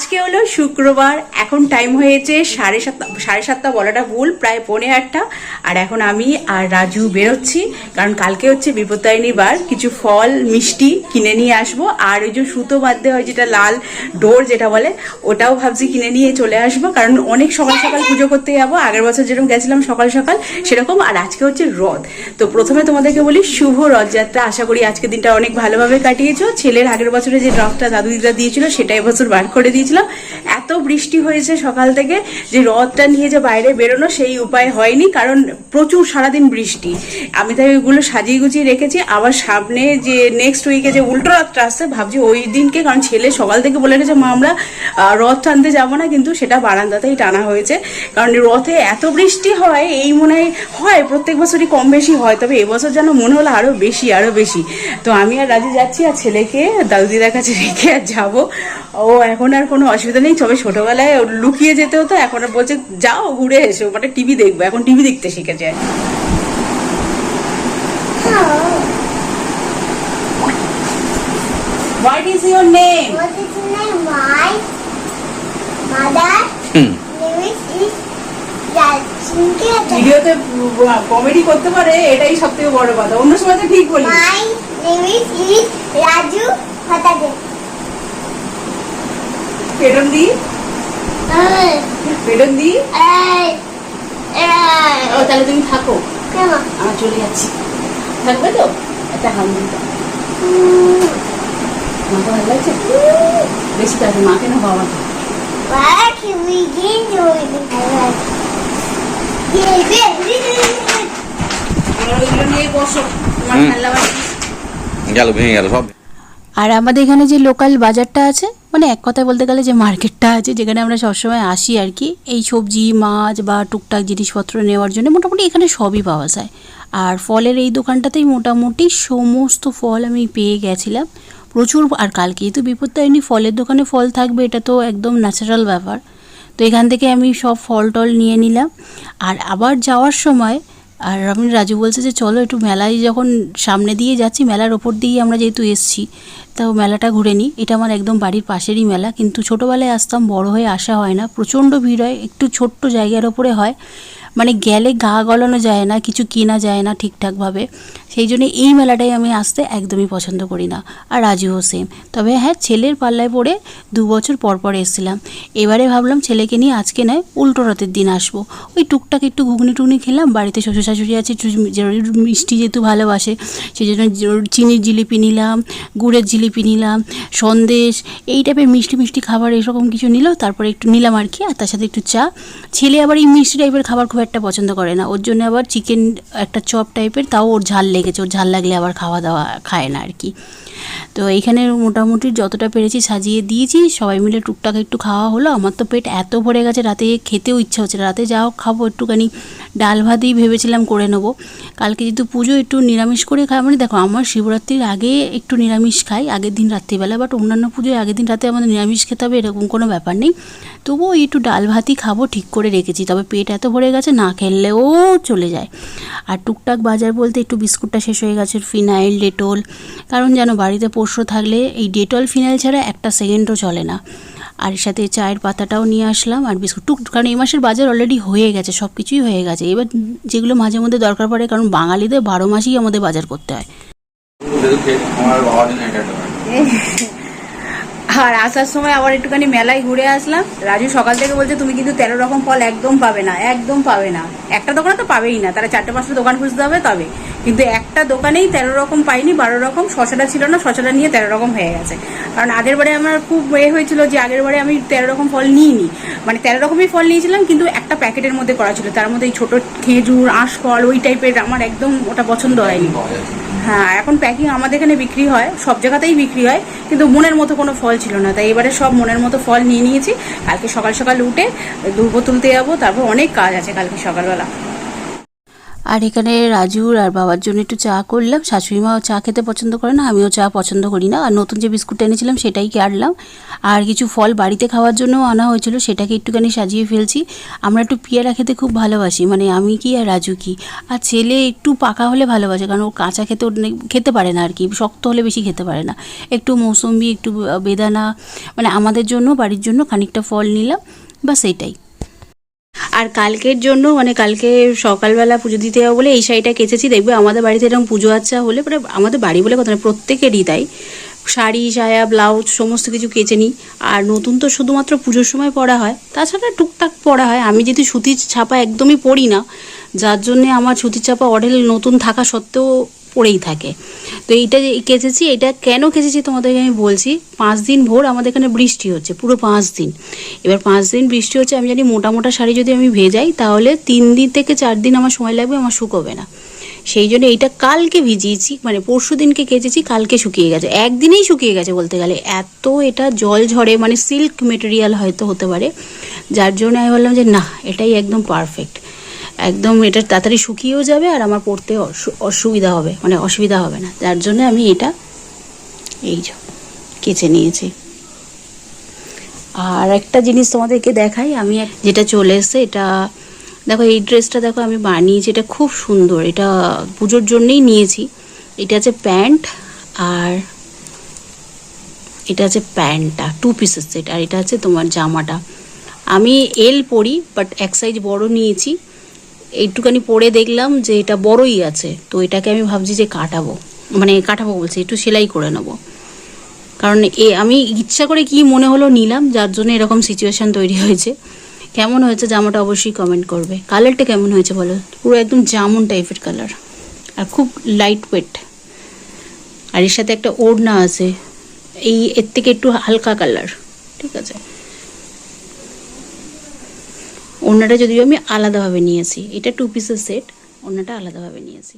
আজকে হলো শুক্রবার, এখন টাইম হয়েছে সাড়ে সাতটা সাড়ে সাতটা বলাটা ভুল, প্রায় পৌনে আটটা। আর এখন আমি আর রাজু বেরোচ্ছি, কারণ কালকে হচ্ছে বিপত্তায়নী বার, কিছু ফল, মিষ্টি কিনে নিয়ে আসব। আর ওই যে সুতো বাঁধতে হয়, যেটা লাল ডোর যেটা বলে, ওটাও ভাবছি কিনে নিয়ে চলে আসব। কারণ অনেক সকাল সকাল পুজো করতে যাব, আগের বছর যেরকম গেছিলাম সকাল সকাল, সেরকম। আর আজকে হচ্ছে রথ। তো প্রথমে তোমাদেরকে বলি, শুভ রথযাত্রা। আশা করি আজকে দিনটা অনেক ভালোভাবে কাটিয়েছো। ছেলের আগের বছরে যে রথটা দাদু দিদা দিয়েছিল, সেটা এবছর বার করে দিয়েছিলাম এত বৃষ্টি হয়েছে সকাল থেকে যে রথটা নিয়ে যে বাইরে বেরোনো সেই উপায় হয়নি, কারণ প্রচুর সারাদিন বৃষ্টি। আমি তাই ওইগুলো সাজিয়ে গুছিয়ে রেখেছি। আবার সামনে যে নেক্সট উইকে যে উল্টো রথটা আসছে, ভাবছি ওই দিনকে, কারণ ছেলে সকাল থেকে বলে রেখেছে, মা, আমরা রথ টানতে যাব না, কিন্তু সেটা বারান্দাতেই টানা হয়েছে। কারণ রথে এত বৃষ্টি হয়, এই মনে হয় প্রত্যেক বছরই কম বেশি হয়, তবে এবছর যেন মনে হলো আরও বেশি আরও বেশি। তো আমি আর রাজি যাচ্ছি, আর ছেলেকে দাদু দিদার কাছে রেখে আর যাব। ও এখন আর কোনো অসুবিধা নেই তবে ছোটবেলায় লুকিয়ে যেতে হতো এখন আর বলছে যাও ঘুরে এসো মানে টিভি দেখব। এখন টিভি দেখতে শিখেছে। What is your name What is the name? My mother name is ভিডিওতে কমেডি করতে পারে এটাই সব থেকে বড় কথা। অন্য সময় তো ঠিক বলি My দি দি ও তাহলে তুমি থাকো Come on. আমি চলে যাচ্ছি থাকবে তো একটা মাকে ভালো লাগছে বেশি থাকবে মাকে না বাবা গেল ভেঙে গেল সব আর আমাদের এখানে যে লোকাল বাজারটা আছে মানে এক কথায় বলতে গেলে যে মার্কেটটা আছে, যেখানে আমরা সবসময় আসি আর কি, এই সবজি, মাছ বা টুকটাক জিনিসপত্র নেওয়ার জন্য মোটামুটি এখানে সবই পাওয়া যায়। আর ফলের এই দোকানটাতেই মোটামুটি সমস্ত ফল আমি পেয়ে গেছিলাম। প্রচুর, আর কালকে তো বিপদ বিপত্তায়নি ফলের দোকানে ফল থাকবে, এটা তো একদম ন্যাচারাল ব্যাপার। তো এখান থেকে আমি সব ফল টল নিয়ে নিলাম। আর আবার যাওয়ার সময় আর আমি রাজু বলছে যে, চলো একটু মেলায় যখন সামনে দিয়ে যাচ্ছি, মেলার ওপর দিয়েই আমরা যেহেতু এসছি তাও মেলাটা ঘুরে নিই। এটা আমার একদম বাড়ির পাশেরই মেলা, কিন্তু ছোটোবেলায় আসতাম, বড় হয়ে আসা হয় না। প্রচণ্ড ভিড় হয়, একটু ছোট্ট জায়গার ওপরে হয়। মানে গেলে গা গলানো যায় না, কিছু কেনা যায় না ঠিকঠাকভাবে। সেই জন্য এই মেলাটাই আমি আসতে একদমই পছন্দ করি না। আর রাজুও সেম তবে হ্যাঁ ছেলের পাল্লায় পড়ে দু বছর পর পর এসেছিলাম। এবারে ভাবলাম ছেলেকে নিয়ে আজকে নয়, উল্টো রথের দিন আসব। ওই টুকটাক একটু ঘুগনি টুগনি খেলাম, বাড়িতে শ্বশুর শাশুড়ি আছে মিষ্টি যেহেতু ভালোবাসে, সেই জন্য চিনির জিলিপি নিলাম, গুড়ের জিলিপি নিলাম, সন্দেশ, এই টাইপের মিষ্টি মিষ্টি খাবার এরকম কিছু নিল, তারপরে একটু নিলাম আর কি, আর তার সাথে একটু চা। ছেলে আবার এই মিষ্টি টাইপের খাবার খুব একটা পছন্দ করে না। ওর জন্য আবার চিকেন একটা চপ টাইপের তাও ওর ঝাল লেগেছে। ওর ঝাল লাগলে আবার খাওয়া দাওয়া খায় না আর কি। তো এইখানে মোটামুটি যতটা পেরেছি সাজিয়ে দিয়েছি, সবাই মিলে টুকটাক একটু খাওয়া হলো। আমার তো পেট এত ভরে গেছে, রাতে খেতেও ইচ্ছা হচ্ছে। রাতে যাও খাব, একটুখানি ডাল ভাতই ভেবেছিলাম করে নেব। কালকে যেহেতু পুজো, একটু নিরামিষ করে খাই। মানে দেখো, আমার শিবরাত্রির আগে একটু নিরামিষ খাই, আগের দিন রাত্রিবেলা। বাট অন্যান্য পুজোয় আগের দিন রাতে আমাদের নিরামিষ খেতে হবে, এরকম কোনো ব্যাপার নেই। তবুও একটু ডাল ভাতই খাব, ঠিক করে রেখেছি। তবে পেট এত ভরে গেছে, না খেললেও চলে যায়। আর টুকটাক বাজার বলতে একটু বিস্কুটটা শেষ হয়ে গেছে, ফিনাইল, ডেটল। কারণ জানো বাড়িতে পোষ্য থাকলে এই ডেটল ফিনাইল ছাড়া একটা সেকেন্ডও চলে না। আর এর সাথে চায়ের পাতাটাও নিয়ে আসলাম আর বিস্কুট। টুক, কারণ এই মাসের বাজার অলরেডি হয়ে গেছে সব কিছুই হয়ে গেছে। এবার যেগুলো মাঝে মধ্যে দরকার পড়ে, কারণ বাঙালিদের বারো মাসই আমাদের বাজার করতে হয়। আর আসার সময় আবার একটুখানি মেলায় ঘুরে আসলাম। রাজু সকাল থেকে বলছে, তুমি কিন্তু তেরো রকম ফল একদম পাবে না, একদম পাবে না। একটা দোকানে তো পাবেই না। তারা চারটে পাঁচটা দোকান খুঁজতে হবে তবে। কিন্তু একটা দোকানেই তেরো রকম পাইনি, বারো রকম, শশাটা ছিল না, শশাটা নিয়ে তেরো রকম হয়ে গেছে। কারণ আগের বারে আমার খুব এ হয়েছিল যে আগের বারে আমি তেরো রকম ফল নিইনি। মানে তেরো রকমই ফল নিয়েছিলাম, কিন্তু একটা প্যাকেটের মধ্যে করা ছিল। তার মধ্যে এই ছোটো খেজুর আঁশ ফল ওই টাইপের আমার একদম ওটা পছন্দ হয়নি। হ্যাঁ এখন প্যাকিং আমাদের এখানে বিক্রি হয়, সব জায়গাতেই বিক্রি হয়, কিন্তু মনের মতো কোনো ফল ছিল না। তাই এবারে সব মনের মতো ফল নিয়ে নিয়েছি। কালকে সকাল সকাল উঠে দুর্ব তুলতে যাব, তারপর অনেক কাজ আছে কালকে সকালবেলা। আর এখানে রাজুর আর বাবার জন্য একটু চা করলাম। শাশুড়ি মাও চা খেতে পছন্দ করে না, আমিও চা পছন্দ করি না। আর নতুন যে বিস্কুটটা এনেছিলাম সেটাই কাটলাম। আর কিছু ফল বাড়িতে খাওয়ার জন্য আনা হয়েছিল, সেটাকে একটুখানি সাজিয়ে ফেলছি। আমরা একটু পেয়ারা খেতে খুব ভালোবাসি মানে আমি কি আর রাজু কি? আর ছেলে একটু পাকা হলে ভালোবাসে, কারণ ও কাঁচা খেতে খেতে পারে না আর কি, শক্ত হলে বেশি খেতে পারে না। একটু মৌসম্বি, একটু বেদানা মানে আমাদের জন্য, বাড়ির জন্য খানিকটা ফল নিলাম বা এটাই। আর কালকের জন্য মানে কালকে সকালবেলা পুজো দিতে যাব বলে এই শাড়িটা কেচেছি। দেখবে আমাদের বাড়িতে এরকম পুজো আচ্ছা হলে মানে আমাদের বাড়ি বলে কথা না, প্রত্যেকেরই তাই। শাড়ি, সায়া, ব্লাউজ, সমস্ত কিছু কেচে নিই। আর নতুন তো শুধুমাত্র পুজোর সময় পরা হয়। তাছাড়া টুকটাক পরা হয়। আমি যদি সুতির ছাপা একদমই পরি না, যার জন্যে আমার সুতির ছাপা অডেল নতুন থাকা সত্ত্বেও পড়েই থাকে। তো এইটা যে কেচেছি, এটা কেন কেচেছি তোমাদেরকে আমি বলছি, পাঁচ দিন ভোর আমাদের এখানে বৃষ্টি হচ্ছে, পুরো পাঁচ দিন। এবার পাঁচ দিন বৃষ্টি হচ্ছে, আমি জানি মোটা মোটা শাড়ি যদি আমি ভেজাই, তাহলে তিন দিন থেকে চার দিন আমার সময় লাগবে, আমার শুকোবে না। সেই জন্য এইটা কালকে ভিজিয়েছি মানে পরশু দিনকে কেচেছি, কালকে শুকিয়ে গেছে। একদিনেই শুকিয়ে গেছে বলতে গেলে। এত এটা জল ঝরে মানে সিল্ক মেটেরিয়াল হয়তো হতে পারে, যার জন্য আমি বললাম যে না, এটাই একদম পারফেক্ট একদম এটা তাড়াতাড়ি শুকিয়েও যাবে আর আমার পড়তে অসু- অসুবিধা হবে মানে অসুবিধা হবে না। যার জন্য আমি এটা এই যে কেচে নিয়েছি। আর একটা জিনিস তোমাদেরকে দেখাই, আমি যেটা চলে এসছে, এটা দেখো এই ড্রেসটা দেখো আমি বানিয়েছি, এটা খুব সুন্দর, এটা পুজোর জন্যেই নিয়েছি। এটা আছে প্যান্ট আর এটা আছে প্যান্টটা টু পিসেস সেট আর এটা আছে তোমার জামাটা। আমি এল পরি বাট এক সাইজ বড় নিয়েছি। একটুখানি পরে দেখলাম যে এটা বড়ই আছে। তো এটাকে আমি ভাবছি যে কাটাবো। মানে কাটাবো বলছি, একটু সেলাই করে নেব। কারণ এ, আমি ইচ্ছা করে কি মনে হলো নিলাম, যার জন্য এরকম সিচুয়েশন তৈরি হয়েছে। কেমন হয়েছে জামাটা অবশ্যই কমেন্ট করবে। কালারটা কেমন হয়েছে বলো? পুরো একদম জামুন টাইপের কালার আর খুব লাইট ওয়েট আর এর সাথে একটা ওড়না আছে। এই, এর থেকে একটু হালকা কালার ঠিক আছে? ওড়নাটা যদিও আমি আলাদাভাবে নিয়েছি এটা টু পিসের সেট ওড়নাটা আলাদাভাবে নিয়েছি।